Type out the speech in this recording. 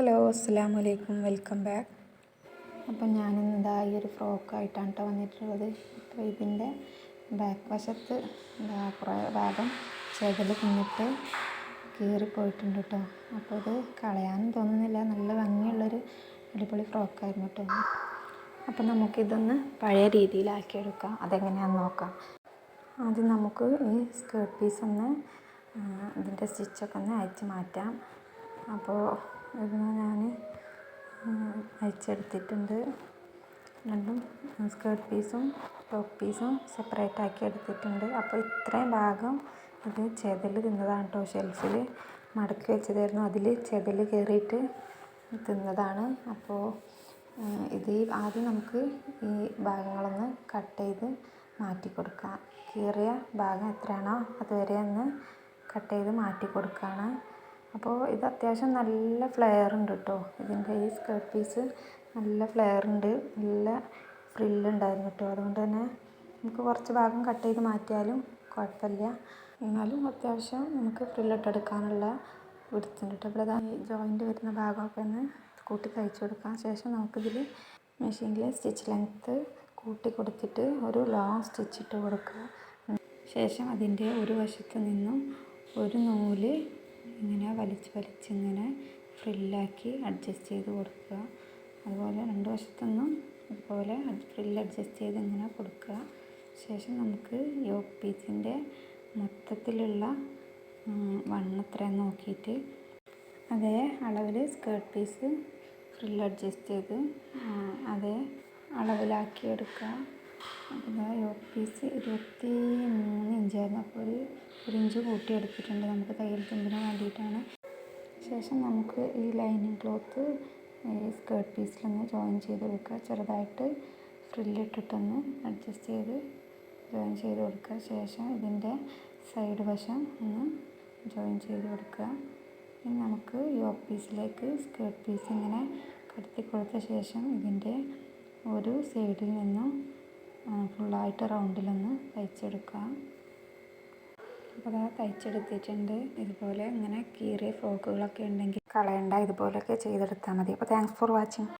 Hello അസ്സാം വലൈക്കും welcome back. അപ്പം ഞാനിന്ന് ഈ ഒരു ഫ്രോക്കായിട്ടാണ് കേട്ടോ വന്നിട്ടുള്ളത്. അപ്പോൾ ഇതിന്റെ ബാക്ക് വശത്ത് എന്താ കുറേ ഭാഗം ചെതൽ തിന്നിട്ട് കീറിപ്പോയിട്ടുണ്ട് കേട്ടോ അപ്പോൾ ഇത് കളയാനും തോന്നുന്നില്ല. നല്ല ഭംഗിയുള്ളൊരു അടിപൊളി ഫ്രോക്കായിരുന്നു കേട്ടോ അപ്പം നമുക്കിതൊന്ന് പഴയ രീതിയിലാക്കിയെടുക്കാം അതെങ്ങനെയാണെന്ന് നോക്കാം. ആദ്യം നമുക്ക് ഈ സ്കേർട്ട് പീസ് ഒന്ന് ഇതിന്റെ സ്റ്റിച്ചൊക്കെ ഒന്ന് അയച്ച് മാറ്റാം. അപ്പോൾ ഇതിന് ഞാൻ അയച്ചെടുത്തിട്ടുണ്ട് രണ്ടും സ്കേർട്ട് പീസും ടോപ്പ് പീസും സെപ്പറേറ്റ് ആക്കി എടുത്തിട്ടുണ്ട്. അപ്പോൾ ഇത്രയും ഭാഗം ഇത് ചെതൽ തിന്നതാണ് കേട്ടോ. ഷെൽഫിൽ മടക്കി വെച്ചതായിരുന്നു. അതിൽ ചെതൽ കയറിയിട്ട് തിന്നതാണ്. അപ്പോൾ ഇത് ആദ്യം നമുക്ക് ഈ ഭാഗങ്ങളൊന്ന് കട്ട് ചെയ്ത് മാറ്റി കൊടുക്കാം കീറിയ ഭാഗം എത്രയാണോ അതുവരെ ഒന്ന് കട്ട് ചെയ്ത് മാറ്റി കൊടുക്കുകയാണ് അപ്പോൾ ഇത് അത്യാവശ്യം നല്ല ഫ്ലെയർ ഉണ്ട് കേട്ടോ. ഇതിന്റെ ഈ സ്കേർട്ട് പീസ് നല്ല ഫ്ലെയർ ഉണ്ട്. നല്ല ഫ്രില്ല് ഉണ്ടായിരുന്നു കേട്ടോ. അതുകൊണ്ട് തന്നെ നമുക്ക് കുറച്ച് ഭാഗം കട്ട് ചെയ്ത് മാറ്റിയാലും കുഴപ്പമില്ല. എന്നാലും അത്യാവശ്യം നമുക്ക് ഫ്രില്ലിട്ടെടുക്കാനുള്ള വിടുത്തുണ്ട് കേട്ടോ. ഇവിടെ ജോയിന്റ് വരുന്ന ഭാഗമൊക്കെ ഒന്ന് കൂട്ടി തയ്ച്ചു കൊടുക്കാം ശേഷം നമുക്കിതിൽ മെഷീനിൽ സ്റ്റിച്ച് ലെങ്ത്ത് കൂട്ടി കൊടുത്തിട്ട് ഒരു ലോങ് സ്റ്റിച്ച് ഇട്ട് കൊടുക്കുക. ശേഷം അതിന്റെ ഒരു വശത്ത് നിന്നും ഒരു നൂൽ ഇങ്ങനെ വലിച്ച് വലിച്ച് ഇങ്ങനെ ഫ്രില്ലാക്കി അഡ്ജസ്റ്റ് ചെയ്ത് കൊടുക്കുക. അതുപോലെ രണ്ട് വശത്തുനിന്നും ഇതുപോലെ ഫ്രില്ല് അഡ്ജസ്റ്റ് ചെയ്ത് ഇങ്ങനെ കൊടുക്കുക. ശേഷം നമുക്ക് യോക്ക് പീസിന്റെ മൊത്തത്തിലുള്ള വണ്ണം എത്രയെന്ന് നോക്കിയിട്ട് അതേ അളവിൽ സ്കേർട്ട് പീസ് ഫ്രില്ല് അഡ്ജസ്റ്റ് ചെയ്ത് അതേ അളവിലാക്കി എടുക്കുക അപ്പോൾ ഇതാ യോക്ക് പീസ് ഇരുപത്തി മൂന്ന് ഇഞ്ചായിരുന്നു. അപ്പോൾ ഒരു ഒരു ഇഞ്ച് കൂട്ടി എടുത്തിട്ടുണ്ട് നമുക്ക് തയ്യൽ തുമ്പിന് വേണ്ടിയിട്ടാണ്. ശേഷം നമുക്ക് ഈ ലൈനിങ് ക്ലോത്ത് ഈ സ്കേർട്ട് പീസിലൊന്ന് ജോയിൻ ചെയ്ത് കൊടുക്കുക. ചെറുതായിട്ട് ഫ്രില്ലിട്ടിട്ടൊന്ന് അഡ്ജസ്റ്റ് ചെയ്ത് ജോയിൻ ചെയ്ത് കൊടുക്കുക. ശേഷം ഇതിന്റെ സൈഡ് വശം ഒന്ന് ജോയിൻ ചെയ്ത് കൊടുക്കുക. ഇനി നമുക്ക് ഈ പീസിലേക്ക് സ്കേർട്ട് പീസ് ഇങ്ങനെ കടത്തി കൊടുത്ത ശേഷം ഇതിന്റെ ഒരു സൈഡിൽ നിന്നും ഫുള്ളായിട്ട് റൗണ്ടിലൊന്ന് തയ്ച്ചെടുക്കുക അപ്പോൾ അത് തയ്ച്ചെടുത്തിട്ടുണ്ട്. ഇതുപോലെ ഇങ്ങനെ കീറിയ ഫ്രോക്കുകളൊക്കെ ഉണ്ടെങ്കിൽ കളയണ്ട ഇതുപോലെയൊക്കെ ചെയ്തെടുത്താൽ മതി. അപ്പോൾ താങ്ക്സ് ഫോർ വാച്ചിങ്